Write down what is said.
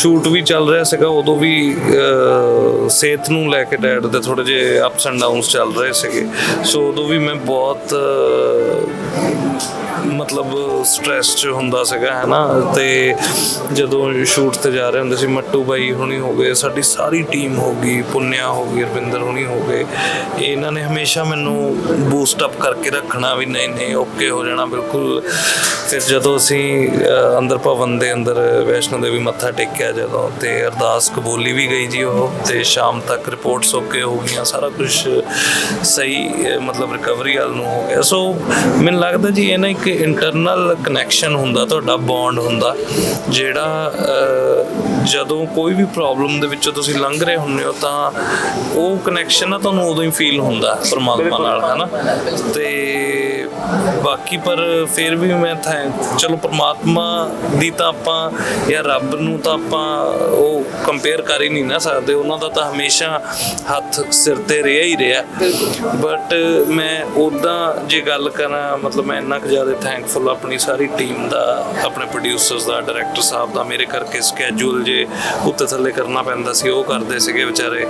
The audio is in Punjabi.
ਸ਼ੂਟ ਵੀ ਚੱਲ ਰਿਹਾ ਸੀਗਾ, ਉਦੋਂ ਵੀ ਸਿਹਤ ਨੂੰ ਲੈ ਕੇ ਡੈਡ ਦੇ ਥੋੜੇ ਜਿਹੇ ਅਪਸ ਐਂਡ ਡਾਊਨਸ ਚੱਲ ਰਹੇ ਸੀਗੇ। ਸੋ ਉਦੋਂ ਵੀ ਮੈਂ ਬਹੁਤ ਮਤਲਬ ਸਟ੍ਰੈਸ 'ਚ ਹੁੰਦਾ ਸੀਗਾ, ਹੈ ਨਾ? ਤੇ ਜਦੋਂ ਸ਼ੂਟ ਤੇ ਜਾ ਰਹੇ ਹੁੰਦੇ ਸੀ, ਮੱਟੂ ਬਾਈ ਹੁਣੀ ਹੋ ਗਏ, ਸਾਡੀ ਸਾਰੀ ਟੀਮ ਹੋ ਗਈ, ਪੁੰਨਿਆ ਹੋ ਗਈ, ਰਵਿੰਦਰ ਹੁਣੀ ਹੋ ਗਏ। ਇਹਨਾਂ ਨੇ ਹਮੇਸ਼ਾ ਮੈਨੂੰ ਬੂਸਟ ਅਪ ਕਰਕੇ ਰੱਖਣਾ ਵੀ ਨਹੀਂ ਨਹੀਂ ਓਕੇ ਹੋ ਜਾਣਾ, ਬਿਲਕੁਲ। ਫਿਰ ਜਦੋਂ ਅਸੀਂ ਅੰਦਰ ਭਵਨ ਦੇ ਅੰਦਰ ਵੈਸ਼ਨੋ ਦੇਵੀ ਮੱਥਾ ਟੇਕਿਆ ਜਦੋਂ ਤੇ ਅਰਦਾਸ ਕਬੂਲੀ ਵੀ ਗਈ ਜੀ ਉਹ ਤੇ ਸ਼ਾਮ ਤੱਕ ਰਿਪੋਰਟਸ ਓਕੇ ਹੋ ਗਈਆਂ ਸਾਰਾ ਕੁਝ ਸਹੀ ਮਤਲਬ ਰਿਕਵਰੀ ਵੱਲ ਨੂੰ ਹੋ ਗਿਆ। ਸੋ ਮੈਨੂੰ ਲੱਗਦਾ ਜੀ ਇਹ ਨਾ ਇੱਕ ਇੰਟਰਨਲ ਕਨੈਕਸ਼ਨ ਹੁੰਦਾ ਤੁਹਾਡਾ ਬੌਂਡ ਹੁੰਦਾ ਜਿਹੜਾ ਜਦੋਂ ਕੋਈ ਵੀ ਪ੍ਰੋਬਲਮ ਦੇ ਵਿੱਚੋਂ ਤੁਸੀਂ ਲੰਘ ਰਹੇ ਹੁੰਦੇ ਹੋ ਤਾਂ ਉਹ ਕਨੈਕਸ਼ਨ ਨਾ ਤੁਹਾਨੂੰ ਉਦੋਂ ਹੀ ਫੀਲ ਹੁੰਦਾ ਪਰਮਾਤਮਾ ਨਾਲ ਹਨਾ? ਤੇ ਬਾਕੀ ਪਰ ਫਿਰ ਵੀ ਮੈਂ ਥੈਂਕ ਚਲੋ ਪਰਮਾਤਮਾ ਦੀ ਤਾਂ ਆਪਾਂ ਜਾਂ ਰੱਬ ਨੂੰ ਤਾਂ ਆਪਾਂ ਉਹ ਕੰਪੇਅਰ ਕਰ ਹੀ ਨਹੀਂ ਨਾ ਸਕਦੇ, ਉਹਨਾਂ ਦਾ ਤਾਂ ਹਮੇਸ਼ਾ ਹੱਥ ਸਿਰ ਤੇ ਰਿਹਾ ਹੀ ਰਿਹਾ। ਬਟ ਮੈਂ ਉਦਾਂ ਜੇ ਗੱਲ ਕਰਾਂ, ਮਤਲਬ ਮੈਂ ਇੰਨਾ ਕੁ ਜ਼ਿਆਦਾ ਥੈਂਕਫੁਲ ਆਪਣੀ ਸਾਰੀ ਟੀਮ ਦਾ, ਆਪਣੇ ਪ੍ਰੋਡਿਊਸਰਸ ਦਾ ਡਾਇਰੈਕਟਰ ਸਾਹਿਬ ਦਾ, ਮੇਰੇ ਕਰਕੇ ਸਕੇਜੂਲ ਜੇ ਉੱਤੇ ਥੱਲੇ ਕਰਨਾ ਪੈਂਦਾ ਸੀ, ਉਹ ਕਰਦੇ ਸੀਗੇ ਵਿਚਾਰੇ।